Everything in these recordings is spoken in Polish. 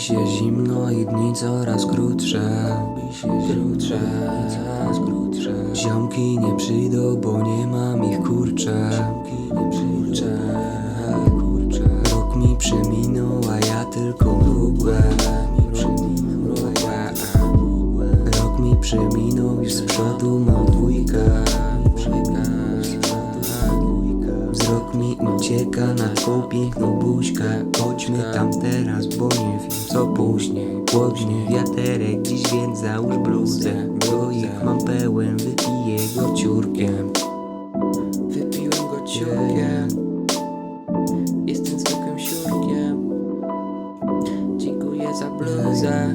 się zimno i dni coraz krótsze. Robi się krótsze, coraz krótsze. Ziomki nie przyjdą, bo nie mam ich kurcze Ziomki nie przyjdą, kurcze Rok mi przeminął, a ja tylko mrugłem Rok mi przeminął, już z przodu twą piękną buźkę Chodźmy tam teraz, bo nie wiem co później. Chłodnie wiaterek dziś, więc załóż bluzę. Bo ich mam pełen, wypiję go ciurkiem. Wypiłem go ciurkiem. Jestem zwykłym siurkiem. Dziękuję za bluzę.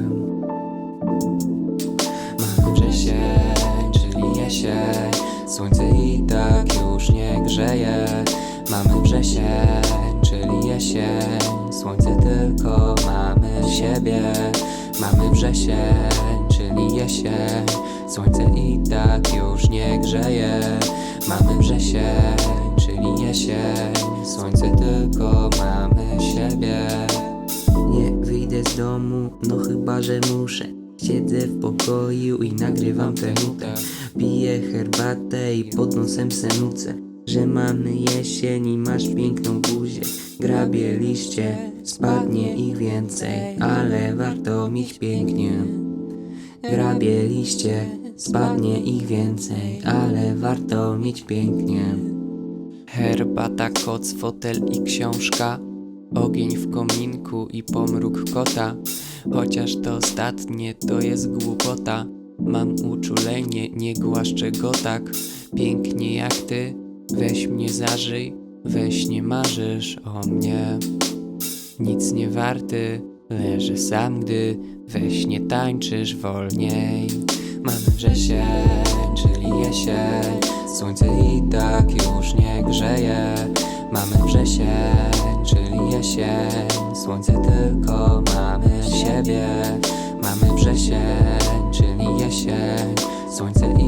Mamy wrzesień, czyli jesień. Słońce i tak już nie grzeje Mamy wrzesień, czyli jesień Słońce tylko mamy siebie. Mamy wrzesień, czyli jesień Słońce i tak już nie grzeje. Mamy wrzesień, czyli jesień Słońce tylko mamy siebie. Nie wyjdę z domu, no chyba, że muszę. Siedzę w pokoju i nagrywam tę nutę Piję herbatę i pod nosem se nucę Że mamy jesień i masz piękną buzię Grabie liście, spadnie ich więcej Ale warto mieć pięknie. Grabie liście, spadnie ich więcej Ale warto mieć pięknie. Herbata, koc, fotel i książka Ogień w kominku i pomruk kota. Chociaż to ostatnie to jest głupota. Mam uczulenie, nie głaszczę go tak Pięknie jak ty, weź mnie zażyj Weź nie marzysz o mnie. Nic nie warty, leży sam gdy Weź nie tańczysz wolniej. Mamy wrzesień, czyli jesień Słońce i tak już nie grzeje. Mamy wrzesień, czyli jesień Słońce tylko mamy siebie. Mamy wrzesień, czyli jesień Słońce i